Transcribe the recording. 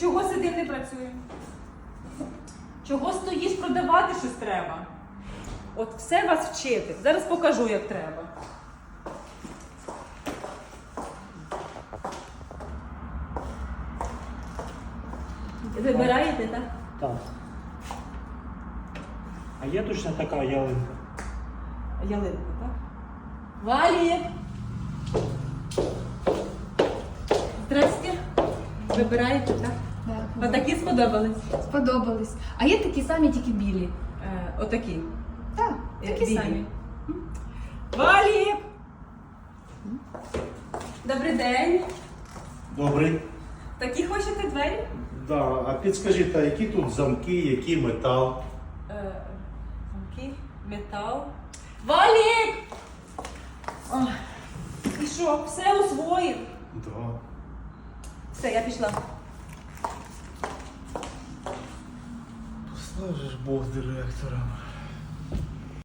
чого сидим не працюємо? Чого стоїш продавати щось треба? От все вас вчити. Зараз покажу, як треба. Вибираєте, так? Так. А є точно така ялинка? Ялинку, так? Валі! Здрасте. Вибираєте, так? Да. Отакі сподобались. Сподобались. А є такі самі, тільки білі. Е, отакі. Так, Е, такі білі. самі. Валі! Добрий день. Добрий. Такі хочете двері? Да. А підскажіть, а які тут замки, який метал? Е, Замки, метал. Валік! І що, все усвоїв? Да. Все, я пішла. Послужиш, ж Бог директором.